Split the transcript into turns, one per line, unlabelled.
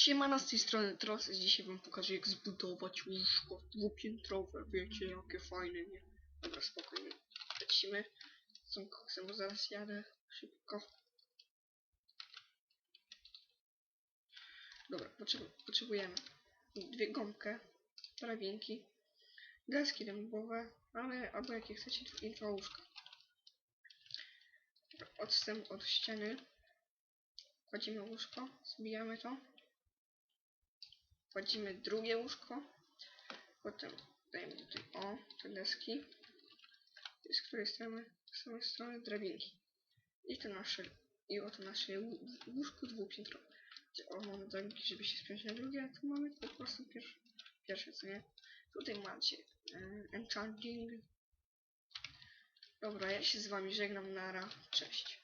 Siemano z tej strony Trosy, dzisiaj wam pokażę jak zbudować łóżko dwupiętrowe, wiecie jakie fajne, nie? Dobra, spokojnie, lecimy z tym koksem, bo zaraz jadę szybko. Dobra, potrzebu potrzebujemy dwie gąbkę, drabinki, deski dębowe, ale albo jakie chcecie dwa łóżka. Dobra, Odstęp od ściany, kładziemy łóżko, zbijamy to. Kładziemy drugie łóżko. Potem dajemy tutaj o te deski. Z której strony? Z samej strony drabinki. I to nasze i oto nasze łó- łóżko dwupiętrowe. Gdzie o mamy drabinki, żeby się spiąć na drugie, a tu mamy po prostu pierwsze, pierwsze co nie? Tutaj macie e, enchanting. Dobra, ja się z wami żegnam, nara, cześć.